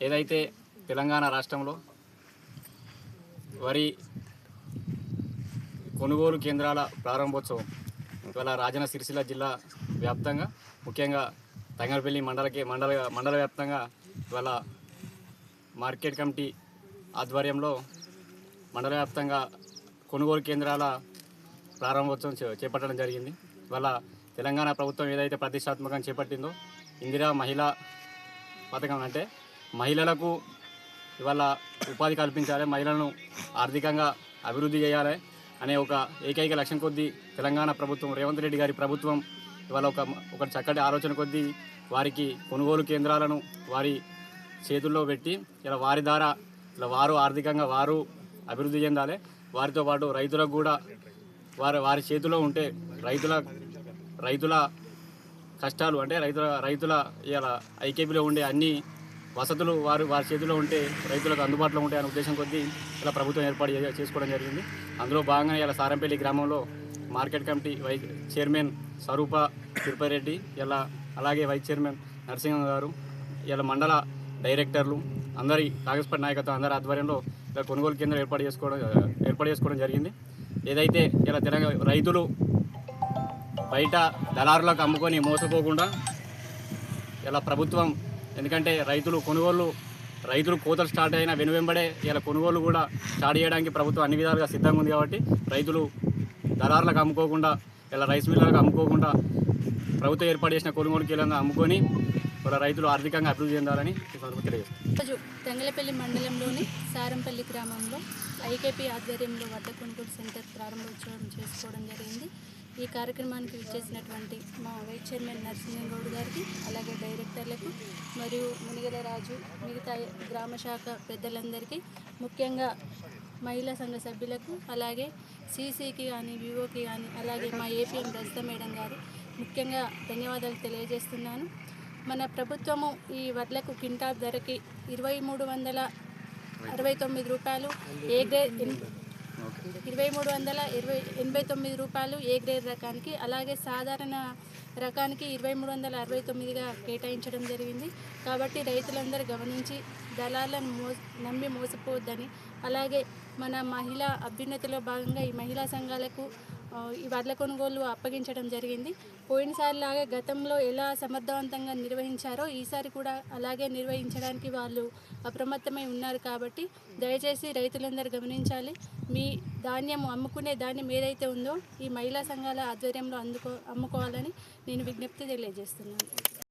ఏదైతే తెలంగాణ రాష్ట్రంలో వరి కొనుగోలు కేంద్రాల ప్రారంభోత్సవం ఇవాళ రాజన్న సిరిసిల్ల జిల్లా వ్యాప్తంగా ముఖ్యంగా తంగరపల్లి మండలకి మండల మండల వ్యాప్తంగా ఇవాళ మార్కెట్ కమిటీ ఆధ్వర్యంలో మండల వ్యాప్తంగా కొనుగోలు కేంద్రాల ప్రారంభోత్సవం చే- చేపట్టడం జరిగింది. ఇవాళ తెలంగాణ ప్రభుత్వం ఏదైతే ప్రతిష్టాత్మకంగా చేపట్టిందో ఇందిరా మహిళా పథకం అంటే మహిళలకు ఇవాళ ఉపాధి కల్పించాలి మహిళలను ఆర్థికంగా అభివృద్ధి చేయాలి అనే ఒక ఏకైక లక్ష్యం కొద్దీ తెలంగాణ ప్రభుత్వం రేవంత్ రెడ్డి గారి ప్రభుత్వం ఇవాళ ఒక ఒక చక్కటి ఆలోచన కొద్దీ వారికి కొనుగోలు కేంద్రాలను వారి చేతుల్లో పెట్టి ఇలా వారి ద్వారా ఇలా వారు ఆర్థికంగా వారు అభివృద్ధి చెందాలి. వారితో పాటు రైతులకు కూడా వారి వారి చేతిలో ఉంటే రైతుల రైతుల కష్టాలు అంటే రైతుల రైతుల ఇలా ఐకేపీలో ఉండే అన్ని వసతులు వారు వారి చేతిలో ఉంటే రైతులకు అందుబాటులో ఉంటాయి అనే ఉద్దేశం కొద్దీ ఇలా ప్రభుత్వం ఏర్పాటు చేసుకోవడం జరిగింది. అందులో భాగంగా ఇలా సారంపల్లి గ్రామంలో market committee vice chairman Swaroopa Tirupathireddy ఇలా అలాగే వైస్ చైర్మన్ నరసింహ గారు ఇలా మండల డైరెక్టర్లు అందరి కాంగ్రెస్ నాయకత్వం అందరి ఆధ్వర్యంలో ఇలా కొనుగోలు కేంద్రం ఏర్పాటు చేసుకోవడం ఏర్పాటు చేసుకోవడం జరిగింది. ఏదైతే ఇలా తెలంగాణ రైతులు బయట దళారులకు అమ్ముకొని మోసపోకుండా ఇలా ప్రభుత్వం ఎందుకంటే రైతులు కొనుగోలు రైతులు కోతలు స్టార్ట్ అయిన వెనువెంబడే ఇలా కొనుగోలు కూడా స్టార్ట్ చేయడానికి ప్రభుత్వం అన్ని విధాలుగా సిద్ధంగా ఉంది కాబట్టి రైతులు దళారులకు అమ్ముకోకుండా ఇలా రైస్ మిల్లర్లకు అమ్ముకోకుండా ప్రభుత్వం ఏర్పాటు చేసిన కొనుగోలు కేంద్రంగా అమ్ముకొని ఇలా రైతులు ఆర్థికంగా అభివృద్ధి చెందాలని తెలియజేస్తారు తెంగలపల్లి మండలంలోని సారంపల్లి గ్రామంలో ఐకేపీ ఆధ్వర్యంలో వడ్ల కొనుగోలు సెంటర్ ప్రారంభోత్సవం చేసుకోవడం జరిగింది. ఈ కార్యక్రమానికి విచ్చేసినటువంటి మా వైస్ చైర్మన్ నరసింహగౌడ్ గారికి అలాగే డైరెక్టర్లకు మరియు మునిగల రాజు మిగతా గ్రామ శాఖ పెద్దలందరికీ ముఖ్యంగా మహిళా సంఘ సభ్యులకు అలాగే సీసీకి కానీ వివోకి కానీ అలాగే మా ఏపీఎం రజిత మేడం గారు ముఖ్యంగా ధన్యవాదాలు తెలియజేస్తున్నాను. మన ప్రభుత్వము ఈ వడ్లకు కింటా ధరకి ఇరవై మూడు వందల అరవై తొమ్మిది రూపాయలు ఏ గ్రేడ్ ఇరవై మూడు వందల ఇరవై ఎనభై తొమ్మిది రూపాయలు ఏ గ్రేడ్ రకానికి అలాగే సాధారణ రకానికి ఇరవై మూడు వందల అరవై తొమ్మిదిగా కేటాయించడం జరిగింది. కాబట్టి రైతులందరూ గమనించి దళాలను మో నమ్మి మోసపోవద్దని అలాగే మన మహిళా అభ్యున్నతిలో భాగంగా ఈ మహిళా సంఘాలకు వడ్ల కొనుగోలు అప్పగించడం జరిగింది. పోయినసారి లాగా గతంలో ఎలా సమర్థవంతంగా నిర్వహించారో ఈసారి కూడా అలాగే నిర్వహించడానికి వాళ్ళు అప్రమత్తమై ఉన్నారు కాబట్టి దయచేసి రైతులందరూ గమనించాలి. మీ ధాన్యం అమ్ముకునే ధాన్యం ఏదైతే ఉందో ఈ మహిళా సంఘాల ఆధ్వర్యంలో అందుకో అమ్ముకోవాలని నేను విజ్ఞప్తి తెలియజేస్తున్నాను.